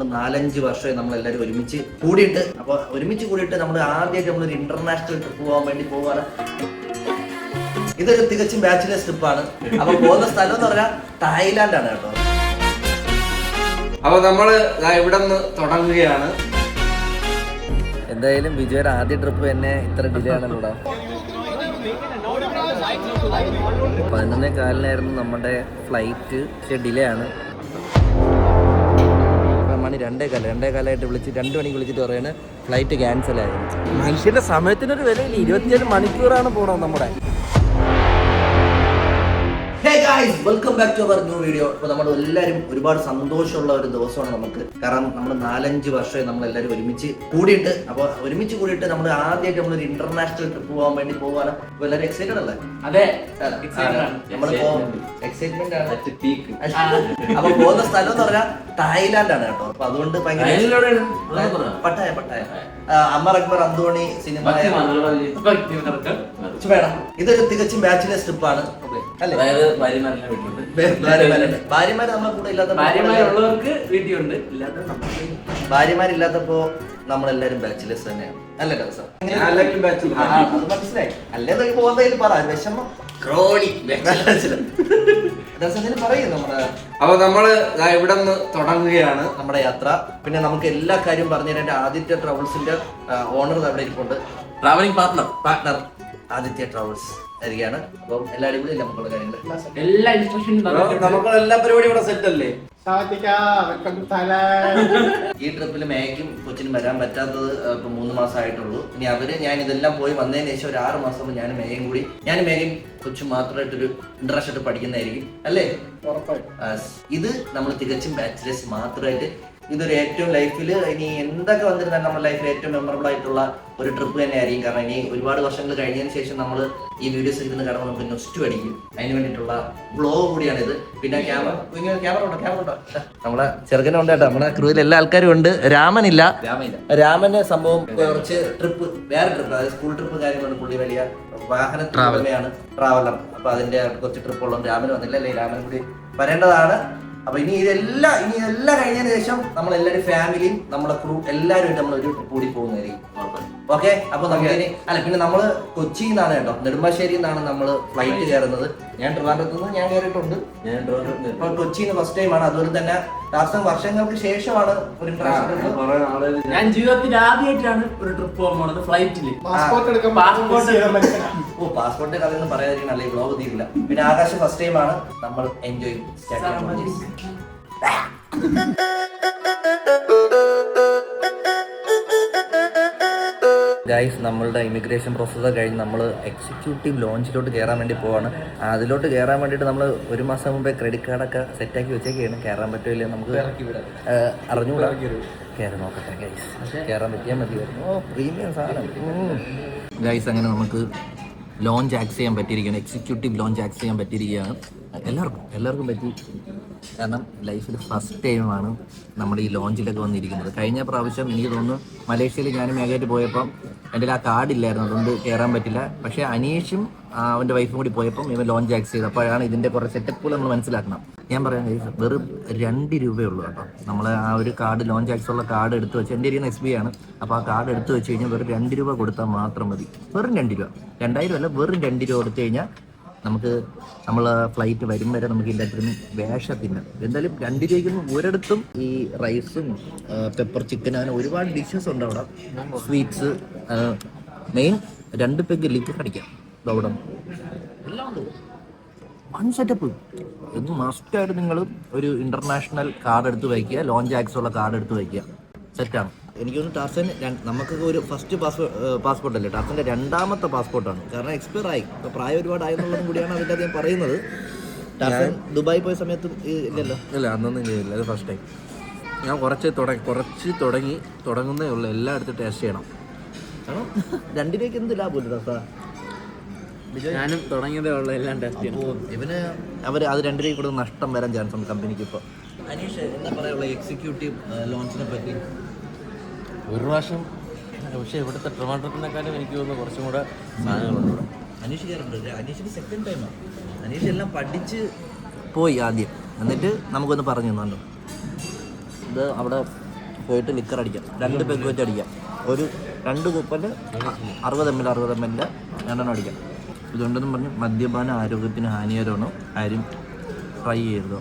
നമ്മൾ നാലഞ്ച് വർഷമായി നമ്മൾ എല്ലാവരും ഒരുമിച്ച് കൂടിയിട്ട്. അപ്പോൾ ഒരുമിച്ച് കൂടിയിട്ട് നമ്മൾ ആദ്യമായിട്ട് നമ്മളൊരു ഇന്റർനാഷണൽ ട്രിപ്പ് പോകാൻ വേണ്ടി പോവാണ്. ഇതൊരു തികച്ചും ബാച്ചിലേഴ്സ് ട്രിപ്പാണ് അപ്പൊ പോകുന്ന സ്ഥലം എന്ന് പറഞ്ഞാൽ തായ്ലാൻഡാണ് കേട്ടോ. അപ്പൊ നമ്മൾ ഇവിടെ നിന്ന് തുടങ്ങുകയാണ്. എന്തായാലും വിജയുടെ ആദ്യ ട്രിപ്പ് തന്നെ ഇത്ര ഡിലേ ആണല്ലോ പതിനൊന്നേ കാലിനായിരുന്നു നമ്മുടെ ഫ്ലൈറ്റ് പക്ഷെ ഡിലേ ആണ്. രണ്ടേ കാലം രണ്ടേ കാലമായിട്ട് വിളിച്ച് രണ്ട് മണിക്ക് വിളിച്ചിട്ട് പറയാണ് ഫ്ലൈറ്റ് ക്യാൻസൽ ആയിരുന്നു മനുഷ്യന്റെ സമയത്തിനൊരു വിലയില്ല. ഇരുപത്തിയേഴ് മണിക്കൂറാണ് പോണത് നമ്മുടെ. Hey guys welcome back to our new video അപ്പോൾ നമ്മൾ എല്ലാവരും ഒരുപാട് സന്തോഷമുള്ള ഒരു ദിവസമാണ് നമുക്ക്. കാരണം നമ്മൾ നാലഞ്ച് വർഷമായി നമ്മൾ എല്ലാവരും ഒരുമിച്ച് കൂടിയിട്ട്. അപ്പോൾ ഒരുമിച്ച് കൂടിയിട്ട് നമ്മൾ ആദ്യമായിട്ട് നമ്മളൊരു ഇന്റർനാഷണൽ ട്രിപ്പ് പോകാൻ വേണ്ടി പോവാണ്. അപ്പോൾ എല്ലാവരും എക്സൈറ്റഡ് അല്ലേ? അതെ. നമ്മളിപ്പോ എക്സൈറ്റ്മെന്റ് ആണ്. അപ്പൊ പോകുന്ന സ്ഥലം എന്ന് പറഞ്ഞാൽ തായ്ലാന്റ് ആണ് കേട്ടോ. അപ്പൊ അതുകൊണ്ട് ഭയങ്കര Pattaya. Pattaya. Amar Akbar Anthony cinema വേണം. ഇതൊരു തികച്ചും ബാച്ചിലേഴ്സ് ട്രിപ്പാണ് അല്ലേ? ഭാര്യമാരുണ്ട്. ഭാര്യമാര് നമ്മളെ കൂടെ ഇല്ലാത്ത ഭാര്യമാരുള്ളവർക്ക് വീട്ടിലുണ്ട്. ഭാര്യമാരില്ലാത്തപ്പോ നമ്മളെല്ലാരും ബാച്ചിലേഴ്സ് തന്നെയാണ്. അല്ലേ ദിവസം മനസ്സിലായി. അല്ലേ പോകുന്നതിൽ പറ. വിഷമം. ക്രോണി. അപ്പൊ നമ്മൾ ഇവിടെ നിന്ന് തുടങ്ങുകയാണ്. നമ്മുടെ യാത്ര. പിന്നെ നമുക്ക് എല്ലാ കാര്യം പറഞ്ഞു തരാൻ ആദിത്യ ട്രാവൽസിന്റെ ഓണർ അവിടെ ഇരിപ്പുണ്ട്. Travelling partner partner Aditya travels ആയിരിക്കാണ് അപ്പം എല്ലാ കൂടി നമുക്കുള്ള കാര്യങ്ങൾ എല്ലാ ഇൻസ്ട്രക്ഷനും നമുക്കുള്ള എല്ലാ പരിപാടിയും ഇവിടെ സെറ്റ് അല്ലേ? ഈ ട്രിപ്പിൽ മേക്കും കൊച്ചിനും വരാൻ പറ്റാത്തത് ഇപ്പൊ മൂന്ന് മാസം ആയിട്ടുള്ളൂ ഇനി അവർ ഞാൻ ഇതെല്ലാം പോയി വന്നതിന് ശേഷം ഒരു ആറ് മാസം ഞാൻ മേയും കൂടി. ഞാൻ മേയും കൊച്ചും മാത്രമായിട്ടൊരു ഇൻട്രസ്റ്റ് ആയിട്ട് പഠിക്കുന്നതായിരിക്കും. അല്ലേ? ഇത് നമ്മൾ തികച്ചും ബാച്ചിലേഴ്സ് മാത്രമായിട്ട് ഇതൊരു ഏറ്റവും ലൈഫിൽ ഇനി എന്തൊക്കെ വന്നിരുന്നാലും നമ്മുടെ ലൈഫിൽ ഏറ്റവും മെമ്മറബിൾ ആയിട്ടുള്ള ഒരു ട്രിപ്പ് തന്നെ ആയിരിക്കും കാരണം ഇനി ഒരുപാട് വർഷങ്ങൾ കഴിഞ്ഞതിന് ശേഷം നമ്മൾ ഈ വീഡിയോ ഇരുന്ന് കടന്ന് നമുക്ക് നെക്സ്റ്റ് അടിക്കും അതിന് വേണ്ടിയിട്ടുള്ള ബ്ലോഗ് കൂടിയാണ് ഇത് പിന്നെ ക്യാമറ ക്യാമറ ഉണ്ടോ? ക്യാമറ ഉണ്ടോ? നമ്മളെ ചെറുക്കനുണ്ട് കേട്ടോ. നമ്മുടെ ക്രൂവിൽ എല്ലാ ആൾക്കാരും ഉണ്ട്. രാമനില്ല. രാമന്റെ സംഭവം കുറച്ച് ട്രിപ്പ് വേറെ ട്രിപ്പ് അതായത് സ്കൂൾ ട്രിപ്പ് കാര്യങ്ങളുണ്ട് പുള്ളി വലിയ വാഹന ട്രാവലർ അപ്പൊ അതിന്റെ കുറച്ച് ട്രിപ്പ് ഉള്ളത് രാമന് വന്നില്ല. അല്ലെങ്കിൽ രാമൻ കൂടി വരേണ്ടതാണ്. അപ്പൊ ഇനി ഇതെല്ലാം ഇനി ഇതെല്ലാം കഴിഞ്ഞതിന് ശേഷം നമ്മൾ എല്ലാവരും ഫാമിലിയും നമ്മുടെ ക്രൂ എല്ലാവരും നമ്മൾ ഒരു ട്രിപ്പ് കൂടി പോകുന്നതായിരിക്കും. ഓക്കെ അപ്പൊ നമുക്ക് അല്ല പിന്നെ നമ്മൾ കൊച്ചിയിൽ നിന്നാണ് കേട്ടോ നെടുമ്പാശ്ശേരിയിൽ നിന്നാണ് നമ്മൾ ഫ്ലൈറ്റ് കയറുന്നത്. ഞാൻ ട്രിവാൻഡ്രത്ത് നിന്ന് ഞാൻ കയറിയിട്ടുണ്ട് ഇപ്പൊ കൊച്ചിയിൽ നിന്ന് ഫസ്റ്റ് ടൈം ആണ്. അതുപോലെ തന്നെ ലാസ്റ്റ് വർഷങ്ങൾക്ക് ശേഷമാണ് ഒരു ഇന്റർനാഷണൽ ഞാൻ ജീവിതത്തിൽ ആദ്യമായിട്ടാണ് ഒരു ട്രിപ്പ് പോകാൻ പോണത് ഫ്ലൈറ്റിൽ പാസ്പോർട്ട് പാസ്പോർട്ട് ഓ പാസ്പോർട്ട് കഥയൊന്നും പറയാതിരിക്കണം അല്ലെങ്കിൽ ബ്ലോഗ് തീരില്ല. പിന്നെ ആകാശം ഫസ്റ്റ് ടൈം ആണ്. നമ്മൾ എൻജോയ് ഗൈസ് നമ്മളുടെ ഇമിഗ്രേഷൻ പ്രോസസ്സ് കഴിഞ്ഞ് നമ്മൾ എക്സിക്യൂട്ടീവ് ലോഞ്ചിലോട്ട് കയറാൻ വേണ്ടി പോവാണ്. അതിലോട്ട് കയറാൻ വേണ്ടിയിട്ട് നമ്മൾ ഒരു മാസം മുമ്പേ ക്രെഡിറ്റ് കാർഡൊക്കെ സെറ്റാക്കി വെച്ചേക്കാണ് കയറാൻ പറ്റില്ല നമുക്ക് അറിഞ്ഞുകൂടാ? കയറി നോക്കട്ടെ ഗൈസ് കയറാൻ പറ്റിയാൽ മതിയായിരുന്നു ഓ പ്രീമിയം സാധനം. ഗൈസ് അങ്ങനെ നമുക്ക് ലോഞ്ച് ആക്സ് ചെയ്യാൻ പറ്റിയിരിക്കുകയാണ്. എക്സിക്യൂട്ടീവ് ലോഞ്ച് ആക്സ് ചെയ്യാൻ പറ്റിയിരിക്കുകയാണ്. എല്ലാവർക്കും എല്ലാവർക്കും പറ്റി. കാരണം ലൈഫിൽ ഫസ്റ്റ് ടൈമാണ് നമ്മൾ ഈ ലോഞ്ചിലൊക്കെ വന്നിരിക്കുന്നത്. കഴിഞ്ഞ പ്രാവശ്യം എനിക്ക് തോന്നുന്നു മലേഷ്യയിൽ ഞാനും മേഘയായിട്ട് പോയപ്പം എന്റെ ആ കാർഡ് ഇല്ലായിരുന്നു. അതുകൊണ്ട് കയറാൻ പറ്റില്ല. പക്ഷേ അനീഷും അവന്റെ വൈഫും കൂടി പോയപ്പം ഇവൻ ലോഞ്ച് ആക്സ് ചെയ്തു. അപ്പോഴാണ് ഇതിന്റെ കുറേ സെറ്റപ്പുകൾ നമ്മൾ മനസ്സിലാക്കണം ഞാൻ പറയാം വെറും രണ്ട് രൂപയേ ഉള്ളൂ കേട്ടോ. നമ്മൾ ആ ഒരു കാർഡ് ലോഞ്ച് ആക്സ് ഉള്ള കാർഡ് എടുത്ത് വെച്ച് എന്റെ ഇരിക്കുന്ന എസ് ബി ആണ്. അപ്പോൾ ആ കാർഡ് എടുത്ത് വെച്ച് കഴിഞ്ഞാൽ വെറും രണ്ട് രൂപ കൊടുത്താൽ മാത്രം മതി. വെറും രണ്ട് രൂപ. രണ്ടായിരം അല്ല വെറും രണ്ട് രൂപ കൊടുത്തു കഴിഞ്ഞാൽ നമുക്ക് നമ്മൾ ഫ്ലൈറ്റ് വരും വരെ നമുക്ക് എല്ലാത്തിനും വേഷ തിന്നാം എന്തായാലും രണ്ട് രൂപയ്ക്കൊന്നും ഒരിടത്തും ഈ റൈസും പെപ്പർ ചിക്കൻ അങ്ങനെ ഒരുപാട് ഡിഷസ് ഉണ്ട് അവിടെ. സ്വീറ്റ്സ് മെയിൻ രണ്ട് പെഗ് ലിക്ക് അടിക്കാം. അവിടെ. എല്ലാം ഉണ്ട്. വൺ സെറ്റപ്പ് ഇത് മസ്റ്റായിട്ട് നിങ്ങൾ ഒരു ഇന്റർനാഷണൽ കാർഡ് എടുത്ത് വയ്ക്കുക ലോഞ്ച് ആക്സ് ഉള്ള കാർഡ് എടുത്ത് വയ്ക്കുക. സെറ്റാണ് എനിക്കൊന്ന് ടാർസൻ നമുക്കൊക്കെ ഒരു ഫസ്റ്റ് പാസ്പോർട്ട് പാസ്പോർട്ട് അല്ലേ? ടാർസന്റെ രണ്ടാമത്തെ പാസ്പോർട്ടാണ് കാരണം എക്സ്പയർ ആയി. ഇപ്പോൾ പ്രായം ഒരുപാട് ആയെന്നുള്ളതും കൂടിയാണ് അതിന്റെ അദ്ദേഹം പറയുന്നത്. ടാർസൻ ദുബായി പോയ സമയത്ത് ഇല്ലല്ലോ? ഇല്ല അന്നൊന്നും ചെയ്തില്ല. അത് ഫസ്റ്റ് ടൈം ഞാൻ കുറച്ച് തുടങ്ങി കുറച്ച് തുടങ്ങി തുടങ്ങുന്നേ ഉള്ളൂ. എല്ലായിടത്തും ടേസ്റ്റ് ചെയ്യണം. കാരണം രണ്ടിലേക്ക് രൂപയ്ക്ക് എന്ത് ലാഭമില്ല ടാസ ഞാനും തുടങ്ങിയതേ ഉള്ളൂ എല്ലാം ടെസ്റ്റ് ചെയ്യണം. ഇവന് അവർ അത് രണ്ടിലേക്ക് രൂപ കൂടെ നഷ്ടം വരാൻ ചാൻസ് ഉണ്ട് കമ്പനിക്ക് ഇപ്പോൾ അനീഷ് എന്താ പറയാനുള്ള എക്സിക്യൂട്ടീവ് ലോഞ്ചിനെ പറ്റി? ഒരു പ്രാവശ്യം പക്ഷേ ഇവിടുത്തെ ട്രിവാൻഡ്രത്തിനെക്കാളും എനിക്ക് തോന്നുന്നു കുറച്ചും കൂടെ സാധനങ്ങളുണ്ട് ഇവിടെ. അനീഷ് കയറുന്നുണ്ട് അനീഷിന് സെക്കൻഡ് ടൈമാണ് അനീഷ് എല്ലാം പഠിച്ച് പോയി ആദ്യം. എന്നിട്ട് നമുക്കൊന്ന് പറഞ്ഞു തന്നു. ഇത് അവിടെ പോയിട്ട് ലിക്കർ അടിക്കാം. രണ്ട് പെഗ് വെച്ച് അടിക്കാം. ഒരു രണ്ട് കുപ്പൽ അറുപത് എം എൽ അറുപത് എം എല്ലിന്റെ രണ്ടെണ്ണം അടിക്കാം. ഇതുണ്ടെന്നും പറഞ്ഞ് മദ്യപാന ആരോഗ്യത്തിന് ഹാനികരമാണ്. ആരും ട്രൈ ചെയ്യരുത്.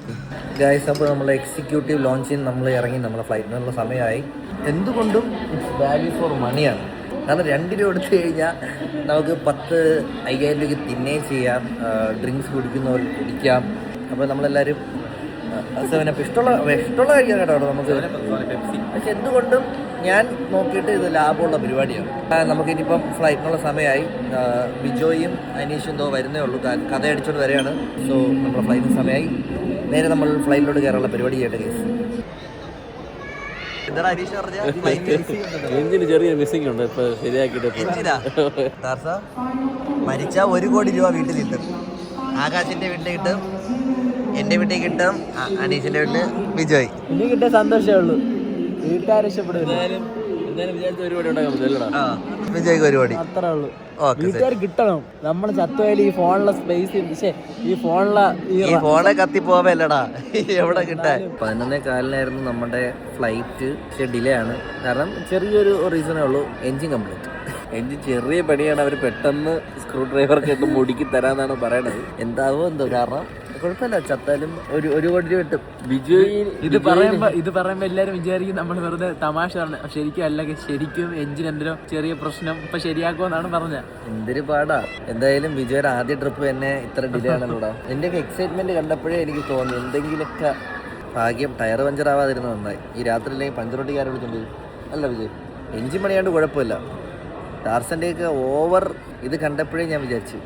ഗായ്സ് അപ്പോൾ നമ്മൾ എക്സിക്യൂട്ടീവ് ലോഞ്ചിന് നമ്മൾ ഇറങ്ങി. നമ്മളെ ഫ്ലൈറ്റിനുള്ള സമയമായി. എന്തുകൊണ്ടും ഇറ്റ്സ് വാല്യൂ ഫോർ മണിയാണ് കാരണം രണ്ട് രൂപ എടുത്തു കഴിഞ്ഞാൽ നമുക്ക് പത്ത് അയ്യായിരം രൂപയ്ക്ക് തിന്നേം ചെയ്യാം ഡ്രിങ്ക്സ് കുടിക്കുന്നവർക്ക് കുടിക്കാം. അപ്പോൾ നമ്മളെല്ലാവരും സെവനപ്പ് ഇഷ്ടമുള്ള ഇഷ്ടമുള്ള കഴിക്കാൻ കേട്ടോ നമുക്ക്. പക്ഷെ എന്തുകൊണ്ടും ഞാൻ നോക്കിയിട്ട് ഇത് ലാഭമുള്ള പരിപാടിയാണ്. നമുക്കിനിപ്പം ഫ്ലൈറ്റിനുള്ള സമയമായി. ബിജോയും അനീഷും എന്തോ വരുന്നേ ഉള്ളൂ. കഥ അടിച്ചോണ്ട് വരെയാണ് സോ നമ്മുടെ ഫ്ലൈറ്റിന് സമയമായി. നേരെ നമ്മൾ ഫ്ലൈറ്റിലോട്ട് കയറാനുള്ള പരിപാടി ചെയ്യട്ടെ കേസ് എഞ്ചിന് ചെറിയ മിസ്സിംഗ് ഉണ്ട് ഇപ്പൊ ശരിയാക്കിട്ട് മരിച്ച ഒരു കോടി രൂപ വീട്ടിൽ കിട്ടും. ആകാശിന്റെ വീട്ടിൽ കിട്ടും എന്റെ വീട്ടിൽ കിട്ടും അനീഷിന്റെ വീട്ടിൽ വിജയ്. ഇനി കിട്ടിയ സന്തോഷമേ ഉള്ളൂ. വീട്ടുകാർ ഇഷ്ടപ്പെടും വിജയ്ക്ക് പരിപാടി. അത്രേ ഉള്ളൂ. വീട്ടുകാർ കിട്ടണം. നമ്മൾ ചത്തുവായാലും ഈ ഫോണിലെ സ്പേസ് പക്ഷേ ഈ ഫോണിലെ ഈ ഫോണെ കത്തി പോവല്ലടാ എവിടെ കിട്ടാൻ? പതിനൊന്നേ കാലിനായിരുന്നു നമ്മുടെ ഫ്ലൈറ്റ് പക്ഷെ ഡിലേ ആണ്. കാരണം ചെറിയൊരു റീസണേ ഉള്ളൂ. എൻജിൻ കംപ്ലീറ്റ് എഞ്ചിൻ ചെറിയ പണിയാണ്. അവർ പെട്ടെന്ന് സ്ക്രൂ ഡ്രൈവർക്ക് മുടുക്കി തരാന്നാണ് പറയണത്. എന്താവോ എന്തോ കാരണം? കുഴപ്പമില്ല ചത്താലും ഒരു ഒരു കോടി രൂപ കിട്ടും. വിജയ് ഇത് പറയുമ്പോ ഇത് പറയുമ്പോ എല്ലാരും വിചാരിക്കും നമ്മൾ വെറുതെ തമാശ പറഞ്ഞു ശരിക്കും അല്ലെങ്കിൽ ശരിക്കും എഞ്ചിൻ എന്തെങ്കിലും ചെറിയ പ്രശ്നം ഇപ്പൊ ശരിയാക്കുമെന്നാണ് പറഞ്ഞത്. എന്തൊരു പാടാ. എന്തായാലും വിജയുടെ ആദ്യ ട്രിപ്പ് തന്നെ ഇത്ര ഡിലേ ആണല്ലോടാ എന്റെ എക്സൈറ്റ്മെന്റ് കണ്ടപ്പോഴേ എനിക്ക് തോന്നി എന്തെങ്കിലുമൊക്കെ ഭാഗ്യം ടയർ പഞ്ചർ ആവാതിരുന്നു നന്നായി. ഈ രാത്രി പഞ്ചറൊട്ടിക്കാരെ വിളിച്ചോണ്ട് വിളിച്ചിട്ടുണ്ട് അല്ല വിജയ് എഞ്ചിൻ പണിയാണ്ട് കുഴപ്പമില്ല. ടാർസന്റെയൊക്കെ ഓവർ ഇത് കണ്ടപ്പോഴേ ഞാൻ വിചാരിച്ചു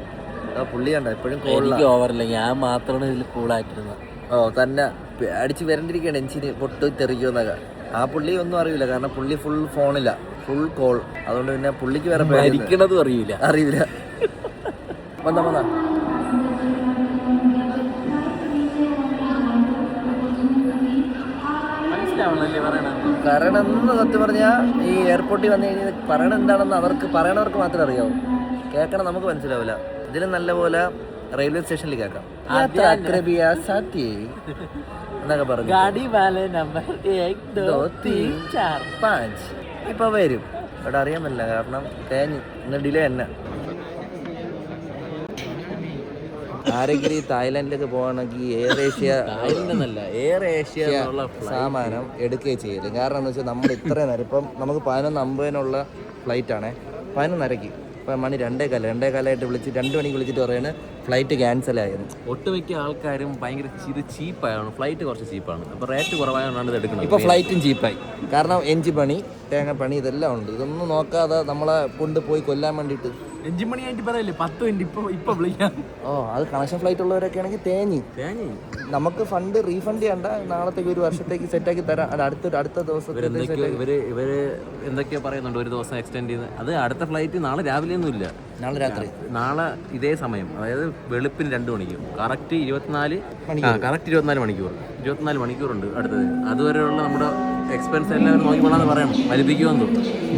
ആ പുള്ളി കണ്ട? എപ്പോഴും എനിക്ക് ഓവറില്ല ഞാൻ മാത്രമാണ് ഇതിൽ കൂളായിട്ടിരുന്നത് ഓ തന്നെ അടിച്ച് വരണ്ടിരിക്കുകയാണ് എഞ്ചിന് പൊട്ട് തെറിക്കുമെന്നൊക്കെ. ആ പുള്ളി ഒന്നും അറിയില്ല കാരണം പുള്ളി ഫുൾ ഫോണില്ല ഫുൾ കോൾ അതുകൊണ്ട് പിന്നെ പുള്ളിക്ക് വേറെ മരിക്കണതും അറിയില്ല. അറിയില്ല. വന്നാ വന്നാ. കാരണം എന്ന് സത്യം പറഞ്ഞാൽ ഈ എയർപോർട്ടിൽ വന്നു കഴിഞ്ഞാൽ പറയണെന്താണെന്ന് അവർക്ക് പറയണവർക്ക് മാത്രമേ അറിയാവൂ. കേൾക്കണം നമുക്ക് മനസ്സിലാവില്ല. ഇതിലും നല്ലപോലെ റെയിൽവേ സ്റ്റേഷനിൽ കേൾക്കാം. എന്നൊക്കെ പറഞ്ഞു. ഗാഡി വാലെ നമ്പർ ദോ, തീൻ, ചാർ. പാഞ്ച്. ഇപ്പൊ വരും. ഇവിടെ അറിയാമല്ല പറ്റില്ല കാരണം തേഞ്ഞ്. ഇന്ന് ഡിലേ തന്നെ. ആരെങ്കിലും ഈ തായ്ലാൻഡിലൊക്കെ പോകണമെങ്കിൽ എയർ ഏഷ്യ തായ്ലൻഡെന്നല്ല എയർ ഏഷ്യ എന്നുള്ള സാമാനം എടുക്കുകയും ചെയ്യരുത്. കാരണം എന്ന് വെച്ചാൽ നമ്മൾ ഇത്രയും നേരം ഇപ്പം നമുക്ക് പതിനൊന്ന് അമ്പതിനുള്ള ഫ്ലൈറ്റ് ആണേ. പതിനൊന്നരക്ക് ഇപ്പം മണി രണ്ടേ കാലം രണ്ടേ കാലമായിട്ട് വിളിച്ച് രണ്ട് മണിക്ക് വിളിച്ചിട്ട് പറയാണ് ഫ്ലൈറ്റ് ക്യാൻസൽ ആയിരുന്നു ഒട്ടുമിക്ക ആൾക്കാരും ഭയങ്കര ഇത് ചീപ്പായാണ്. ഫ്ലൈറ്റ് കുറച്ച് ചീപ്പാണ്. അപ്പോൾ റേറ്റ് കുറവായതുകൊണ്ടാണ് ഇത് എടുക്കുന്നത്. ഇപ്പോൾ ഫ്ലൈറ്റും ചീപ്പായി. കാരണം എഞ്ചിൻ പണി തേങ്ങ പണി ഇതെല്ലാം ഉണ്ട്. ഇതൊന്നും നോക്കാതെ നമ്മളെ കൊണ്ട് പോയി കൊല്ലാൻ വേണ്ടിയിട്ട് എഞ്ചിൻ മണിയായിട്ട് പറയല്ലേ പത്ത് മിനിറ്റ് ഇപ്പൊ ഇപ്പൊ വിളിക്കാം. ഓ അത് കണക്ഷൻ ഫ്ലൈറ്റ് ഉള്ളവരൊക്കെ ആണെങ്കിൽ തേഞ്ഞി. തേങ്ങ നമുക്ക് ഫണ്ട് റീഫണ്ട് ചെയ്യണ്ട നാളത്തേക്ക് ഒരു വർഷത്തേക്ക് സെറ്റാക്കി തരാം. അല്ല അടുത്ത അടുത്ത ഇവരെന്തൊക്കെയോ ഇവർ ഇവർ എന്തൊക്കെയാ പറയുന്നുണ്ട് ഒരു ദിവസം എക്സ്റ്റെൻഡ് ചെയ്ത്. അത് അടുത്ത ഫ്ലൈറ്റ് നാളെ രാവിലെ ഒന്നും ഇല്ല. നാളെ രാത്രി. നാളെ ഇതേ സമയം. അതായത് വെളുപ്പിന് രണ്ട് മണിക്കൂർ കറക്റ്റ് ഇരുപത്തിനാല് കറക്റ്റ് ഇരുപത്തിനാല് മണിക്കൂർ. ഇരുപത്തിനാല് മണിക്കൂറുണ്ട് അടുത്തത്. അതുവരെയുള്ള നമ്മുടെ എക്സ്പെൻസ് എല്ലാവരും നോക്കി പോകണമെന്ന് പറയണം വലിപ്പിക്കുമെന്ന്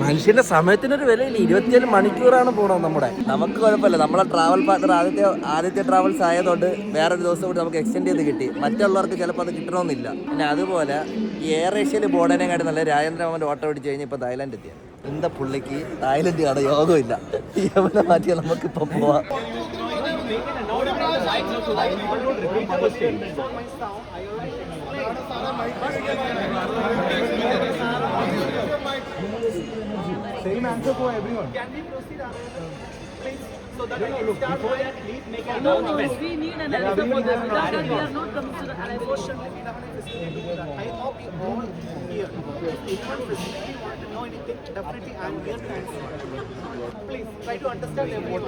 മനുഷ്യന്റെ സമയത്തിനൊരു വിലയില്ല. ഇരുപത്തിയേഴ് മണിക്കൂറാണ് പോണത് നമ്മുടെ. നമുക്ക് കുഴപ്പമില്ല. നമ്മളെ ട്രാവൽ പാർട്ണർ ആദ്യത്തെ ആദ്യത്തെ ട്രാവൽസ് ആയതുകൊണ്ട് വേറൊരു ദിവസം കൂടി നമുക്ക് എക്സ്റ്റെൻഡ് ചെയ്ത് കിട്ടി. മറ്റുള്ളവർക്ക് ചിലപ്പോൾ അത് കിട്ടണമെന്നില്ല. പിന്നെ അതുപോലെ ഈ എയർ ഏഷ്യയിൽ ബോർഡനെക്കാട്ടി നല്ല രാജേന്ദ്രമോഹന്റെ ഓട്ടോ പിടിച്ച് കഴിഞ്ഞ് ഇപ്പോൾ തായ്ലാൻഡ് എത്തിയത് എന്താ പുള്ളിക്ക്? തായ്ലൻഡ് കാണാൻ യോഗമില്ല. എവിടെ മാറ്റിയാൽ നമുക്കിപ്പോൾ പോവാം. Same answer for everyone. Can we proceed, uh, So that no, no, look, start at least no, no, we need an for this. Without that, we are not coming to the an you all here. If anyone physically want to know anything, definitely I'm here to answer. Please try to understand everyone.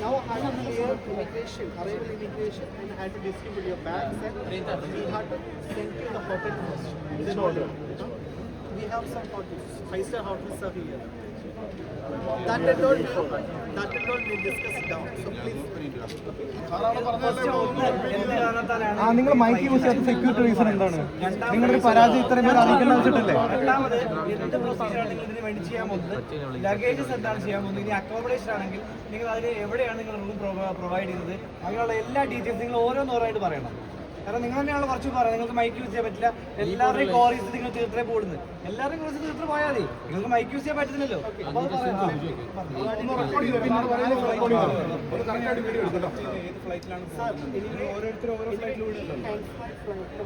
Now I am here immigration, arrival immigration, and I had to distribute your bags and we had to send you the hotel first. Then order. We have some hotels, five star hotels are here. That told that we discuss down. So please. ആ നിങ്ങൾ mic use ചെയ്യാത്ത security reason എന്താണ്? നിങ്ങളൊരു പരാജയം ഇത്രയും പേര് അറിയിക്കേണ്ട വെച്ചിട്ടല്ലേ രണ്ടാമത് എന്ത് പ്രൊസീജിയറാണ് നിങ്ങൾ ഇതിന് വേണ്ടി ചെയ്യാൻ പോകുന്നത്? ലഗേജസ് എന്താണ് ചെയ്യാൻ പോകുന്നത്? ഇനി അക്കോമഡേഷൻ ആണെങ്കിൽ നിങ്ങൾ അതിന് എവിടെയാണ് നിങ്ങൾ റൂം പ്രൊവൈഡ് ചെയ്യുന്നത്? അങ്ങനെയുള്ള എല്ലാ ഡീറ്റെയിൽസ് നിങ്ങൾ ഓരോന്നോരായിട്ട് പറയണം. കാരണം നിങ്ങൾ തന്നെയാണ് കുറച്ച് പറയുന്നത്. നിങ്ങൾക്ക് മൈക്ക് യൂസ് ചെയ്യാൻ പറ്റില്ല. എല്ലാവരുടെയും കോറീസ് നിങ്ങൾ തീർത്തേ പോകുന്നത് എല്ലാവരുടെയും കോറീസ് തീർത്ത് പോയാൽ മതി. നിങ്ങൾക്ക് മൈക്ക് യൂസ് ചെയ്യാൻ പറ്റുന്നില്ലല്ലോ. വീഡിയോ ഓരോരുത്തരും ഓരോ ഫ്ലൈറ്റിൽ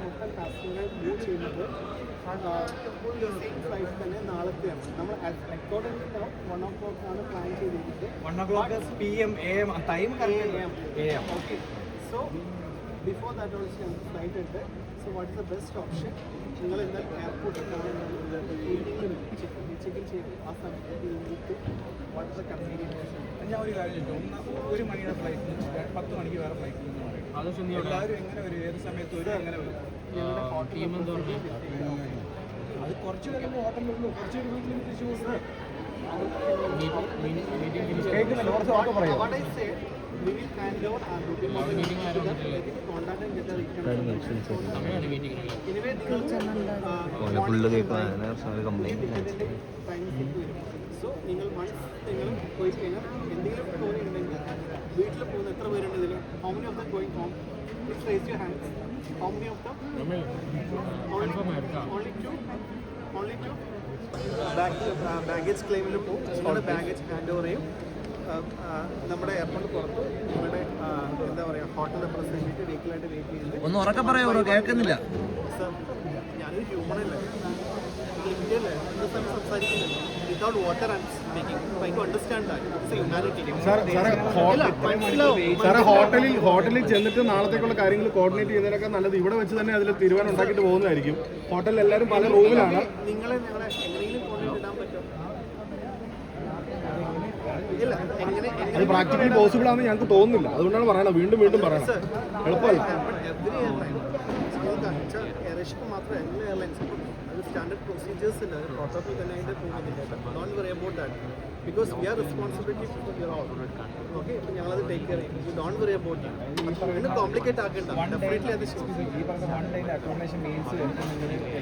മൊത്തം പാസഞ്ചർ മൂവ് ചെയ്യുന്നത് ഫ്ലൈറ്റ് തന്നെ നാളത്തെയാണ്. നമ്മൾ അക്കോർഡിംഗ് വൺ ഓ ക്ലോക്ക് ആണ് പ്ലാൻ ചെയ്തിരിക്കുന്നത്. One o'clock P M A M time A M okay so before that also ഞങ്ങൾക്ക് ഫ്ലൈറ്റ് ഉണ്ട്. So what is the best option നിങ്ങൾ എന്തായാലും എയർപോർട്ടിൽ ഈവനിങ്ങിൽ ചെക്ക് ഇൻ ചെയ്ത് ആ സമയത്ത് നിങ്ങൾക്ക് വാട്ട് ഇസ് ദ കൺവീനിയൻസ് ഞാൻ ഒരു കാര്യം ചോദിച്ചു. ഒന്ന് ഒരു മണിയുടെ ഫ്ലൈറ്റ് പത്ത് മണിക്ക് വേറെ ഫ്ലൈറ്റ് എന്ന് പറയും എല്ലാവരും എങ്ങനെ വരും? ഏത് സമയത്ത് വരും? അങ്ങനെ വരും? അത് കുറച്ച് കഴിയുമ്പോൾ ഹോട്ടലിലുള്ളൂ കുറച്ച് വീട്ടിൽ തിരിച്ചു പോകുന്നത് കേൾക്കുന്നില്ല കുറച്ച് ഓട്ടം പറയോ Information. Anyway, സോ നിങ്ങൾ വൺസ് നിങ്ങൾ വീട്ടിൽ പോകുന്ന എത്ര ബാഗേജ് ക്ലെയിമിൽ പോകും ബാഗേജ് ഹാൻഡ് ഓവർ ചെയ്യും നമ്മുടെ എയർപോർട്ട് പുറത്ത് നിങ്ങളുടെ എന്താ പറയുക ഹോട്ടൽ റെപ്രസെന്റേറ്റീവ് വെഹിക്കിളായിട്ട് വെയിറ്റ് ചെയ്യുന്നത് ഒന്ന് ഉറക്കെ പറയോ ബ്രോ കേൾക്കുന്നില്ല. സർ ഞാനൊരു സംസാരിക്കുന്നില്ല. വിതൗട്ട് വാട്ടർ ആൻഡ് സാറേ ഹോട്ടലിൽ ഹോട്ടലിൽ ചെന്നിട്ട് നാളത്തേക്കുള്ള കാര്യങ്ങൾ കോർഡിനേറ്റ് ചെയ്യുന്നതിനൊക്കെ നല്ലത്. ഇവിടെ വെച്ച് തന്നെ അതിൽ തീരുമാനം ഉണ്ടാക്കിയിട്ട് പോകുന്നതായിരിക്കും. ഹോട്ടലിൽ എല്ലാവരും പല റൂമിലാണ് നിങ്ങളെ ഞങ്ങളെ എങ്ങനെയെങ്കിലും കോൺടാക്ട് ഇടാൻ പറ്റും ഇല്ല എങ്ങനെ അത് പ്രാക്ടിക്കലി പോസിബിൾ ആണെന്ന് ഞങ്ങൾക്ക് തോന്നുന്നില്ല. അതുകൊണ്ടാണ് പറയണത്. വീണ്ടും വീണ്ടും പറയണം എളുപ്പമല്ല. സ്റ്റാൻഡേർഡ് പ്രൊസീജിയേഴ്സ് ഇല്ല. പ്രോട്ടോകോൾ തന്നെ അതിന്റെ പോകുന്നില്ല don't worry about that because we are responsibility for your all okay ഇപ്പം ഞങ്ങളത് ടേക്ക് കെയർ ചെയ്യും. യു ഡോണ്ട് വറി അബൌട്ട് വീണ്ടും കോംപ്ലിക്കേറ്റ് ആക്കണ്ട. ഡെഫിനറ്റ്ലി അത്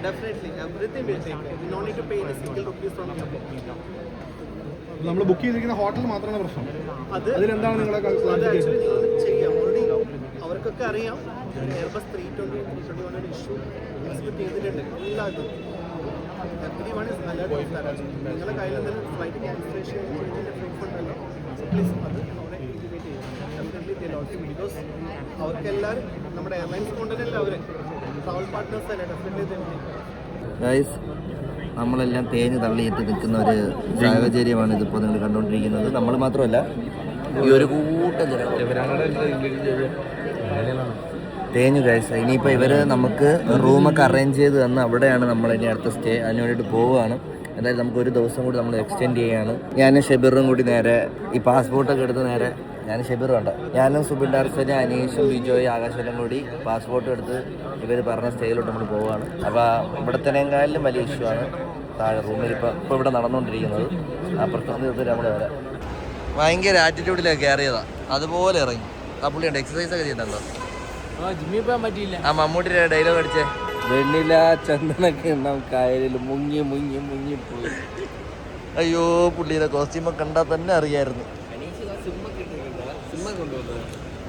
definitely everything will take you no need to pay single rupees from നമ്മൾ book ചെയ്തിരിക്കുന്ന hotel മാത്രമാണ് പ്രശ്നം അത് അതിലെന്താണ് നിങ്ങളെ അത് ക്ലാരിഫിക്കേഷൻ ആക്ച്വലി നിങ്ങൾ ചെയ്യാം. ഓൾറെഡി അവർക്കൊക്കെ അറിയാം. Airbus three twenty three twenty issue expect ചെയ്തിട്ടുണ്ട്. എല്ലാതും. വൺ ഇസ് അലേർട്ട് നിങ്ങളുടെ കയ്യിൽ നിന്ന് ഫ്ലൈറ്റ് ക്യാൻസലേഷൻ ഉണ്ടല്ലോ പ്ലീസ് അത് അവിടെ ഇന്റിമേറ്റ് ചെയ്യും ബിക്കോസ് അവർക്കെല്ലാവരും നമ്മുടെ എയർലൈൻസ് കൊണ്ടുതന്നെയല്ല അവർ ട്രാവൽ പാർട്ട്നേഴ്സ് തന്നെ ഡെഫിനറ്റ്ലി നമ്മളെല്ലാം തേഞ്ഞ് തള്ളിയിട്ട് നിൽക്കുന്ന ഒരു സാഹചര്യമാണ് ഇതിപ്പോൾ നിങ്ങൾ കണ്ടുകൊണ്ടിരിക്കുന്നത്. നമ്മൾ മാത്രമല്ല ഈ ഒരു കൂട്ടം ജനം തേഞ്ഞു കഴിച്ച ഇനിയിപ്പോൾ ഇവർ നമുക്ക് റൂമൊക്കെ അറേഞ്ച് ചെയ്ത് തന്ന് അവിടെയാണ് നമ്മൾ ഇനി അടുത്ത സ്റ്റേ അതിന് വേണ്ടിയിട്ട് പോവുകയാണ്. എന്തായാലും നമുക്ക് ഒരു ദിവസം കൂടി നമ്മൾ എക്സ്റ്റെൻഡ് ചെയ്യുകയാണ് ഞാനും ഷെബീറും കൂടി നേരെ ഈ പാസ്പോർട്ടൊക്കെ എടുത്ത് നേരെ ഞാൻ ഷെബീറുണ്ട് ഞാനും സുബിൻ ഡാർസന് അനീഷും ബിജോയും ആകാശെല്ലാം കൂടി പാസ്പോർട്ട് എടുത്ത് ഇവർ പറഞ്ഞ സ്റ്റേയിലോട്ട് നമ്മൾ പോവുകയാണ്. അപ്പോൾ ഇവിടത്തേനേക്കാളിലും വലിയ ഇഷ്യൂ ആണ്. താഴെ റൂമിൽ ഇപ്പോൾ ഇപ്പോൾ ഇവിടെ നടന്നുകൊണ്ടിരിക്കുന്നത്. പ്രശ്നം തീർത്തിട്ട് നമ്മൾ വരാം. ഭയങ്കര ആറ്റിറ്റ്യൂഡിലൊക്കെ കയറിയതാണ് അതുപോലെ ഇറങ്ങി. ആ പുള്ളിയുണ്ട് എക്സസൈസ് ഒക്കെ ചെയ്യുന്നുണ്ടോ ജിമ്മിൽ പോകാൻ പറ്റിയില്ല ആ മമ്മൂട്ടിയുടെ ഡയലോഗ് അടിച്ചേ. വെണ്ണില ചന്ദനൊക്കെ നാം കായലിൽ മുങ്ങി മുങ്ങി മുങ്ങി പോയി. അയ്യോ പുള്ളിയുടെ കോസ്റ്റ്യൂമ കണ്ടാൽ തന്നെ അറിയായിരുന്നു.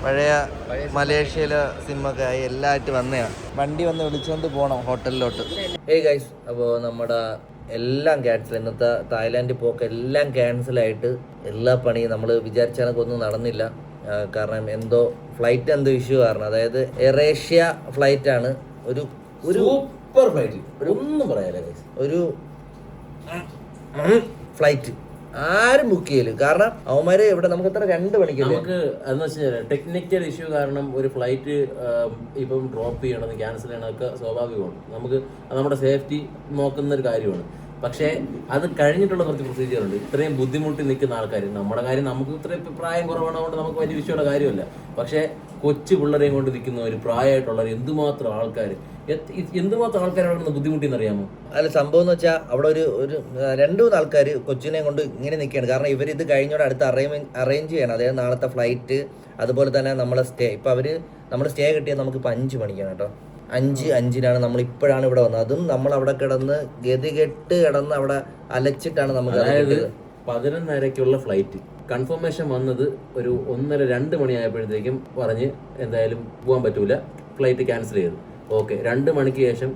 പഴയ മലേഷ്യയിലെ സിമ്മൊക്കെ ആയി എല്ലായിട്ട് വന്നതാണ് വണ്ടി വന്ന് വിളിച്ചുകൊണ്ട് പോകണം ഹോട്ടലിലോട്ട്. ഏയ് ഗൈസ് അപ്പോൾ നമ്മുടെ എല്ലാം ക്യാൻസൽ ഇന്നത്തെ തായ്ലാൻഡ് പോക്ക് എല്ലാം ക്യാൻസലായിട്ട് എല്ലാ പണിയും നമ്മൾ വിചാരിച്ച കണക്കൊന്നും നടന്നില്ല. കാരണം എന്തോ ഫ്ലൈറ്റ് എന്ത് ഇഷ്യൂ കാരണം. അതായത് എറേഷ്യ ഫ്ലൈറ്റ് ആണ് ഒരു ഒരു സൂപ്പർ ഫ്ലൈറ്റ് ഒന്നും പറയാനില്ല ഒരു ഫ്ലൈറ്റ് ആരും ബുക്ക് ചെയ്യലും? കാരണം അവന്മാര് ഇവിടെ നമുക്ക് എത്ര രണ്ട് മണിക്ക് നമുക്ക് എന്ന് വെച്ചാൽ ടെക്നിക്കൽ ഇഷ്യൂ കാരണം ഒരു ഫ്ലൈറ്റ് ഇപ്പം ഡ്രോപ്പ് ചെയ്യണം ക്യാൻസൽ ചെയ്യണമൊക്കെ സ്വാഭാവികമാണ്. നമുക്ക് നമ്മുടെ സേഫ്റ്റി നോക്കുന്ന ഒരു കാര്യമാണ്. പക്ഷേ അത് കഴിഞ്ഞിട്ടുള്ള കുറച്ച് പ്രൊസീജിയർ ഉണ്ട്. ഇത്രയും ബുദ്ധിമുട്ടി നിൽക്കുന്ന ആൾക്കാർ നമ്മുടെ കാര്യം നമുക്ക് ഇത്രയും പ്രായം കുറവാണതുകൊണ്ട് നമുക്ക് വലിയ വിഷയമുള്ള കാര്യമല്ല. പക്ഷേ കൊച്ചു പിള്ളേരെയും കൊണ്ട് നിൽക്കുന്നവർ പ്രായമായിട്ടുള്ളവർ എന്തുമാത്രം ആൾക്കാർ എന്തുമാത്രം ആൾക്കാരാണ് ഇവിടെ ബുദ്ധിമുട്ടിയെന്ന് അറിയാമോ അല്ല സംഭവം എന്ന് വെച്ചാൽ അവിടെ ഒരു ഒരു രണ്ടു മൂന്ന് ആൾക്കാർ കൊച്ചിനെ കൊണ്ട് ഇങ്ങനെ നിൽക്കുകയാണ്. കാരണം ഇവർ ഇത് കഴിഞ്ഞോടെ അടുത്ത് അറേഞ്ച് അറേഞ്ച് ചെയ്യണം. അതായത് നാളത്തെ ഫ്ലൈറ്റ് അതുപോലെ തന്നെ നമ്മളെ സ്റ്റേ ഇപ്പം അവർ നമ്മൾ സ്റ്റേ കിട്ടിയത് നമുക്ക് ഇപ്പം അഞ്ച് മണിക്കാണ് കേട്ടോ. അഞ്ച് അഞ്ചിനാണ് നമ്മൾ ഇപ്പോഴാണ് ഇവിടെ വന്നത്. അതും നമ്മൾ അവിടെ കിടന്ന് ഗതികെട്ട് കിടന്ന് അവിടെ അലച്ചിട്ടാണ് നമുക്ക് അത് അതായത്. പതിനൊന്നരക്കുള്ള ഫ്ലൈറ്റ് കൺഫർമേഷൻ വന്നത് ഒരു ഒന്നര രണ്ട് മണിയായപ്പോഴത്തേക്കും പറഞ്ഞ് എന്തായാലും പോകാൻ പറ്റൂല. ഫ്ലൈറ്റ് ക്യാൻസൽ ചെയ്തു. ഓക്കെ രണ്ട് മണിക്ക് ശേഷം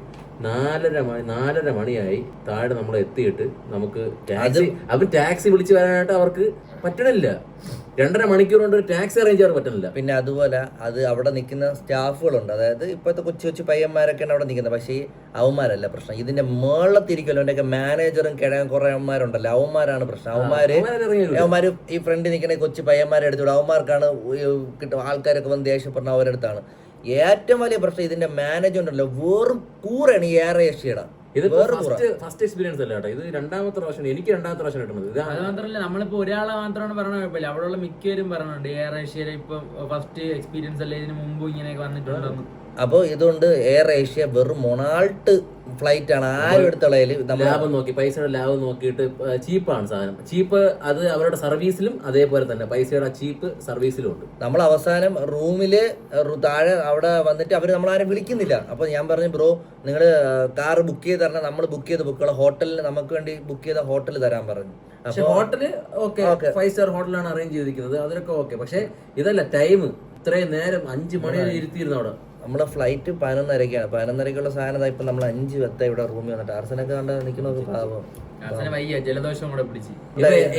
നാലര മണി നാലര മണിയായി താഴെ നമ്മൾ എത്തിയിട്ട് നമുക്ക് ടാക്സി അവർ ടാക്സി വിളിച്ചു വരാനായിട്ട് അവർക്ക് പറ്റണില്ല. രണ്ടര മണിക്കൂർ കൊണ്ട് ഒരു ടാക്സി അറേഞ്ച് ചെയ്യാൻ പറ്റണില്ല. പിന്നെ അതുപോലെ അത് അവിടെ നിൽക്കുന്ന സ്റ്റാഫുകളുണ്ട്. അതായത് ഇപ്പോഴത്തെ കൊച്ചു കൊച്ചു പയ്യന്മാരൊക്കെയാണ് അവിടെ നിൽക്കുന്നത്. പക്ഷേ ഈ അവന്മാരല്ല പ്രശ്നം. ഇതിന്റെ മേളത്തിരിക്കുമല്ലോ. എന്റെ മാനേജറും കിഴങ്ങൻ കുറേ അവന്മാരുണ്ടല്ലോ. അവന്മാരാണ് പ്രശ്നം. അവന്മാര്. അവന്മാര് ഈ ഫ്രണ്ടിൽ നിൽക്കുന്ന കൊച്ചു പയ്യന്മാരെ എടുത്തോളൂ അവന്മാർക്കാണ് കിട്ടും ആൾക്കാരൊക്കെ വന്ന് ദേഷ്യപ്പെടുന്ന പറഞ്ഞ അവരെടുത്താണ്. ഏറ്റവും വലിയ പ്രശ്നം ഇതിന്റെ മാനേജർ ഉണ്ടല്ലോ. വെറും കൂറാണ് ഈ എയർ ഏഷ്യയുടെ ഇത് വേറെ ഫസ്റ്റ് ഫസ്റ്റ് എക്സ്പീരിയൻസ് അല്ല കേട്ടോ ഇത് രണ്ടാമത്തെ പ്രാവശ്യം എനിക്ക് രണ്ടാമത്തെ പ്രാവശ്യം കിട്ടുന്നത് ഇത് അത് മാത്രമല്ല നമ്മളിപ്പോ ഒരാളെ മാത്രമാണ് പറഞ്ഞ കുഴപ്പമില്ല. അവിടെയുള്ള മിക്കവരും പറഞ്ഞിട്ടുണ്ട്. എയർ ഏഷ്യയിലെ ഇപ്പം ഫസ്റ്റ് എക്സ്പീരിയൻസ് അല്ലേ ഇതിന് മുമ്പ് ഇങ്ങനെയൊക്കെ വന്നിട്ടുണ്ടെന്ന്. അപ്പോൾ ഇതുകൊണ്ട് എയർ ഏഷ്യ വെറും മൊണാൾട്ട് ഫ്ലൈറ്റ് ആണ് ആരും എടുത്തുള്ളതിൽ ലാഭം നോക്കി പൈസയുടെ ലാഭം നോക്കിയിട്ട് ചീപ്പാണ് സാധനം. ചീപ്പ് അത് അവരുടെ സർവീസിലും അതേപോലെ തന്നെ പൈസയുടെ ചീപ്പ് സർവീസിലും ഉണ്ട്. നമ്മൾ അവസാനം റൂമിൽ താഴെ അവിടെ വന്നിട്ട് അവർ നമ്മളാരും വിളിക്കുന്നില്ല. അപ്പോൾ ഞാൻ പറഞ്ഞു ബ്രോ നിങ്ങൾ കാർ ബുക്ക് ചെയ്ത് തരണം. നമ്മൾ ബുക്ക് ചെയ്ത ബുക്കുകൾ ഹോട്ടലിൽ നമുക്ക് വേണ്ടി ബുക്ക് ചെയ്ത ഹോട്ടൽ തരാൻ പറഞ്ഞു. പക്ഷെ ഹോട്ടൽ ഓക്കെ. ഫൈവ് സ്റ്റാർ ഹോട്ടലാണ് അറേഞ്ച് ചെയ്തിരിക്കുന്നത്. അതിനൊക്കെ ഓക്കെ. പക്ഷെ ഇതല്ല ടൈം ഇത്രയും നേരം അഞ്ചു മണി ഇരുത്തിയിരുന്നു അവിടെ. നമ്മളെ ഫ്ലൈറ്റ് പതിനൊന്നരക്കാണ്. പതിനൊന്നരക്കുള്ള സാധനം ഇപ്പം നമ്മൾ അഞ്ച് വെത്ത ഇവിടെ റൂമിൽ വന്നിട്ട്. ആർസനൊക്കെ കണ്ട നിൽക്കുന്നത് പാവം. ജലദോഷം കൂടെ പിടിച്ച്.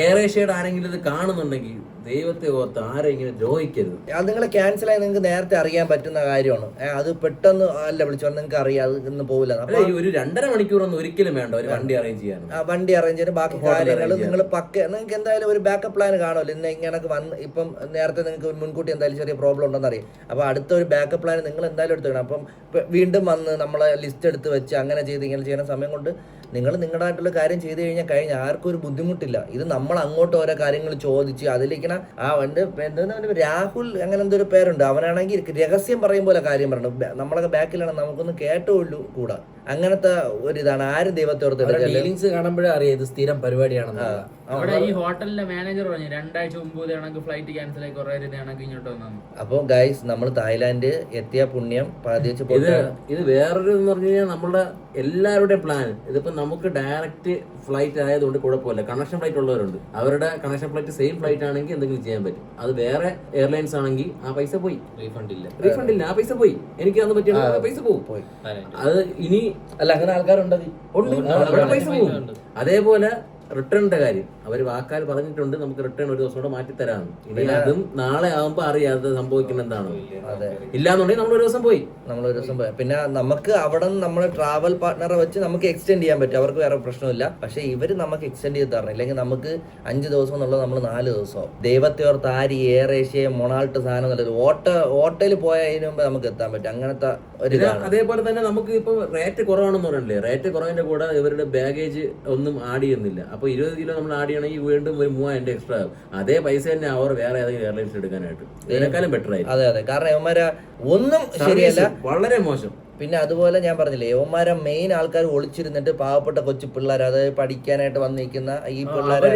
എയർ ഏഷ്യയുടെ ആരെങ്കിലും ഇത് കാണുന്നുണ്ടെങ്കിൽ ദൈവത്തെ ഓർത്ത് ആരെങ്കിലും ദ്രോഹിക്കരുത്. അത് നിങ്ങളെ ക്യാൻസൽ ആയി നിങ്ങൾക്ക് നേരത്തെ അറിയാൻ പറ്റുന്ന കാര്യമാണ്. അത് പെട്ടെന്ന് അല്ല വിളിച്ചു നിങ്ങൾക്ക് അറിയാം. അത് ഇന്ന് പോകില്ല ഒരു രണ്ടര മണിക്കൂറൊന്നും ഒരിക്കലും വേണ്ട. ഒരു വണ്ടി അറേഞ്ച് ചെയ്യാൻ ആ വണ്ടി അറേഞ്ച് ചെയ്യാൻ ബാക്കി കാര്യങ്ങൾ നിങ്ങൾ പക്ക നിങ്ങൾക്ക് എന്തായാലും ഒരു ബാക്കപ്പ് പ്ലാൻ കാണുമല്ലോ. ഇന്ന് ഇങ്ങനെ വന്ന് ഇപ്പം നേരത്തെ നിങ്ങൾക്ക് മുൻകൂട്ടി എന്തായാലും ചെറിയ പ്രോബ്ലം ഉണ്ടെന്ന് അറിയാം. അപ്പോൾ അടുത്ത ഒരു ബാക്കപ്പ് പ്ലാൻ നിങ്ങൾ എന്തായാലും എടുത്തുക്കണം അപ്പം വീണ്ടും വന്ന് നമ്മളെ ലിസ്റ്റ് എടുത്ത് വെച്ച് അങ്ങനെ ചെയ്ത് ഇങ്ങനെ ചെയ്യുന്ന സമയം കൊണ്ട് നിങ്ങൾ നിങ്ങളുടേതായിട്ടുള്ള കാര്യം ചെയ്ത് കഴിഞ്ഞാൽ കഴിഞ്ഞ ആർക്കും ഒരു ബുദ്ധിമുട്ടില്ല. ഇത് നമ്മൾ അങ്ങോട്ട് ഓരോ കാര്യങ്ങൾ ചോദിച്ച് അതിലേക്കണ ആ എന്റെ എന്താ രാഹുൽ അങ്ങനെ എന്തൊരു പേരുണ്ട്. അവനാണെങ്കിൽ രഹസ്യം പറയും പോലെ കാര്യം പറഞ്ഞു. നമ്മളൊക്കെ ബാക്കിലാണ്. നമുക്കൊന്ന് കേട്ടുള്ളൂ കൂടാ. അങ്ങനത്തെ ഒരു ഇതാണ്. ആരും ദൈവത്തെ ഓർത്ത് എടുക്കല്ലേ. ഡീലിങ്സ് കാണുമ്പോഴേ അറിയാം ഇത് സ്ഥിരം പരിപാടിയാണെന്ന്. അവിടെ ഈ ഹോട്ടലിലെ മാനേജർ പറഞ്ഞു രണ്ടാഴ്ച മുമ്പ് ഫ്ലൈറ്റ് ക്യാൻസൽ ആയി കുറെ ഇങ്ങോട്ട് വന്നു അപ്പോൾ ഗൈസ് നമ്മൾ തായ്ലാന്റ് എത്തിയ പുണ്യം ഇത് ഇത് വേറൊരു എന്ന് പറഞ്ഞു കഴിഞ്ഞാൽ നമ്മുടെ എല്ലാവരുടെയും പ്ലാൻ ഇതിപ്പോ നമുക്ക് ഡയറക്റ്റ് ഫ്ലൈറ്റ് ആയതുകൊണ്ട് കുഴപ്പമില്ല. കണക്ഷൻ ഫ്ലൈറ്റ് ഉള്ളവരുണ്ട്. അവരുടെ കണക്ഷൻ ഫ്ലൈറ്റ് സെയിം ഫ്ലൈറ്റ് ആണെങ്കിൽ എന്തെങ്കിലും ചെയ്യാൻ പറ്റും. അത് വേറെ എയർലൈൻസ് ആണെങ്കിൽ ആ പൈസ പോയി. റീഫണ്ട് ഇല്ല. റീഫണ്ട് ഇല്ല. ആ പൈസ പോയി. എനിക്ക് അന്ന് പറ്റിയ പൈസ പോകും അത് ഇനി അല്ല അങ്ങനെ ആൾക്കാരുണ്ട് പൈസ പോകും അതേപോലെ റിട്ടേണിന്റെ കാര്യം. അവർ വാക്കാൽ പറഞ്ഞിട്ടുണ്ട് നമുക്ക് റിട്ടേൺ ഒരു ദിവസം കൂടെ മാറ്റി തരാമെന്ന് ഇനി അതും നാളെ ആകുമ്പോ അറിയാതെ സംഭവിക്കുന്ന എന്താണ്. അതെ. ഇല്ലാന്നുണ്ടെങ്കിൽ നമ്മൾ ഒരു ദിവസം പോയി. നമ്മൾ ഒരു ദിവസം പോയി. പിന്നെ നമുക്ക് അവിടെ നമ്മൾ ട്രാവൽ പാർട്ട്ണറെ വെച്ച് നമുക്ക് എക്സ്റ്റെൻഡ് ചെയ്യാൻ പറ്റും. അവർക്ക് വേറെ പ്രശ്നമില്ല. പക്ഷേ ഇവർ നമുക്ക് എക്സ്റ്റെൻഡ് ചെയ്ത് തരണം. ഇല്ലെങ്കിൽ നമുക്ക് അഞ്ച് ദിവസം എന്നുള്ളത് നമ്മൾ നാല് ദിവസം ദൈവത്തോർത്ത് ആര് എയർ ഏഷ്യ മൊണാൾട്ട് സാധനം എന്നുള്ളത് ഓട്ട ഓട്ടയിൽ പോയതിന് മുമ്പ് നമുക്ക് എത്താൻ പറ്റും. അങ്ങനത്തെ ഒരു അതേപോലെ തന്നെ നമുക്ക് ഇപ്പൊ റേറ്റ് കുറവാണെന്ന് പറയണ്ടേ റേറ്റ് കുറവിന്റെ കൂടെ ഇവരുടെ ബാഗേജ് ഒന്നും ആഡ് ചെയ്യുന്നില്ല. അപ്പൊ ഇരുപത് കിലോ നമ്മൾ ആഡ് ചെയ്യണമെങ്കിൽ വീണ്ടും ഒരു മൂവായിരം എക്സ്ട്രാ ആകും അതേ പൈസ തന്നെ അവർ വേറെ ഏതെങ്കിലും എയർലൈൻസ് എടുക്കാനായിട്ട്. ഇതിനേക്കാളും ബെറ്റർ ആയിരിക്കും. അതെ അതെ. കാരണം ഇവന്മാരെ ഒന്നും ശരിയല്ല. വളരെ മോശം. പിന്നെ അതുപോലെ ഞാൻ പറഞ്ഞില്ലേ യവന്മാരെ മെയിൻ ആൾക്കാർ ഒളിച്ചിരുന്നിട്ട് പാവപ്പെട്ട കൊച്ചു പിള്ളേർ അതായത് പഠിക്കാനായിട്ട് വന്നിരിക്കുന്ന ഈ പിള്ളേരെ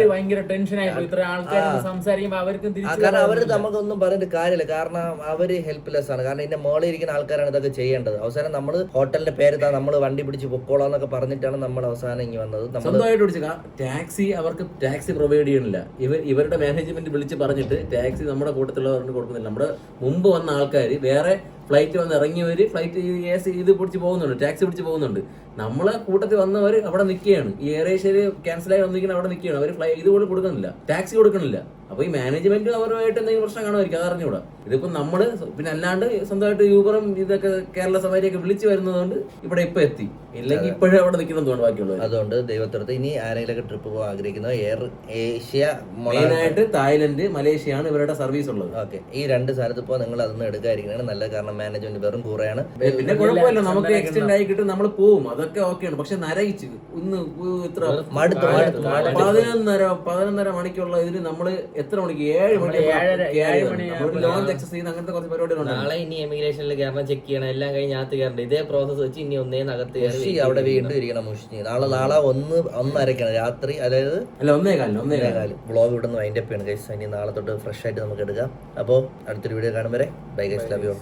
ആ, കാരണം അവർ നമുക്കൊന്നും പറഞ്ഞിട്ട് കാര്യമില്ല. കാരണം അവർ ഹെൽപ്ലെസ് ആണ്. കാരണം ഇതിന്റെ മോളിൽ ഇരിക്കുന്ന ആൾക്കാരാണ് ഇതൊക്കെ ചെയ്യേണ്ടത്. അവസാനം നമ്മൾ ഹോട്ടലിന്റെ പേര് താ നമ്മൾ വണ്ടി പിടിച്ച് പൊക്കോളാം എന്നൊക്കെ പറഞ്ഞിട്ടാണ് നമ്മൾ അവസാനം ഇങ്ങനെ വന്നത്. സ്വന്തമായിട്ട് ടാക്സി അവർക്ക് ടാക്സി പ്രൊവൈഡ് ചെയ്യണില്ല. ഇവർ ഇവരുടെ മാനേജ്മെന്റ് വിളിച്ച് പറഞ്ഞിട്ട് ടാക്സി നമ്മുടെ കൂട്ടത്തിലുള്ളവർക്ക് കൊടുക്കുന്നില്ല. നമ്മുടെ മുമ്പ് വന്ന ആൾക്കാർ വേറെ ഫ്ലൈറ്റ് വന്ന് ഇറങ്ങിയവർ ഫ്ലൈറ്റ് എ സി ഇത് പിടിച്ച് പോകുന്നുണ്ട് ടാക്സി പിടിച്ച് പോകുന്നുണ്ട്. നമ്മളെ കൂട്ടത്തിൽ വന്നവർ അവിടെ നിൽക്കുകയാണ് ഈ എയർ ഏഷ്യയിൽ ക്യാൻസലായി വന്നിരിക്കുന്ന അവിടെ നിൽക്കുകയാണ് അവർ ഫ്ലൈ ഇത് പോലും കൊടുക്കുന്നില്ല. ടാക്സി കൊടുക്കണില്ല അപ്പൊ ഈ മാനേജ്മെന്റ് അവരുമായിട്ട് എന്തെങ്കിലും പ്രശ്നം കാണുമായിരിക്കും അത് അറിഞ്ഞൂടാ ഇതിപ്പോ നമ്മൾ പിന്നെ അല്ലാണ്ട് സ്വന്തമായിട്ട് യൂബറും ഇതൊക്കെ കേരള സവാരിയൊക്കെ വിളിച്ചു വരുന്നതുകൊണ്ട് ഇവിടെ ഇപ്പൊ എത്തി. ഇല്ലെങ്കിൽ ഇപ്പോഴും അവിടെ നിൽക്കുന്നതുകൊണ്ട് തോന്നുന്നു ബാക്കിയുള്ളത് അതുകൊണ്ട് ദൈവത്തിനടുത്ത് ഇനി ആരെങ്കിലും ട്രിപ്പ് പോകാൻ ആഗ്രഹിക്കുന്നത് എയർ ഏഷ്യ മെയിനായിട്ട് തായ്ലൻഡ് മലേഷ്യയാണ് ഇവരുടെ സർവീസ് ഉള്ളത്. ഓക്കെ. ഈ രണ്ട് സ്ഥലത്ത് ഇപ്പോൾ നിങ്ങൾ അതൊന്നും എടുക്കാതിരിക്കുന്നതാണ് നല്ല കാരണം മാനേജ്മെന്റ് വെറും കുറയാണ്. പിന്നെ കുഴപ്പമില്ല. നമുക്ക് എക്സ്റ്റെൻഡ് ആയി കിട്ടും നമ്മൾ പോവും. അതൊക്കെ ഓക്കെയാണ് പക്ഷെ നരയിച്ച്. ഇന്ന് ഇത്ര പതിനൊന്നര പതിനൊന്നര മണിക്കുള്ള ഇതിന് നമ്മൾ എത്ര മണിക്ക്? ഏഴ് മണി ഏഴര- ഏഴ് മണി ലോഞ്ച് എക്സസ് ചെയ്യുന്ന അങ്ങനത്തെ കുറച്ച് പരിപാടികളുണ്ട് നാളെ ഇനി എമിഗ്രേഷനിൽ കയറണം ചെക്ക് ചെയ്യണം. എല്ലാം കഴിഞ്ഞ് അകത്ത് കയറണം ഇതേ പ്രോസസ് വെച്ച് ഇനി ഒന്നേ അകത്ത് കയറി അവിടെ. വീണ്ടും ഇരിക്കണം മുഷി. നാളെ നാളെ ഒന്ന് ഒന്നരക്കാണ് രാത്രി അതായത് അല്ല ഒന്നേ കാലം ഒന്നേ കാലം ബ്ലോഗ് വ്ളോഗ് ഇവിടെ നിന്ന് വൈൻഡപ്പ് ചെയ്യണം ഗൈസ് ഇനി നാളെ തൊട്ട് ഫ്രഷ് ആയിട്ട് നമുക്ക് എടുക്കാം. അപ്പോൾ അടുത്തൊരു വീഡിയോ കാണും വരെ. Bye guys love you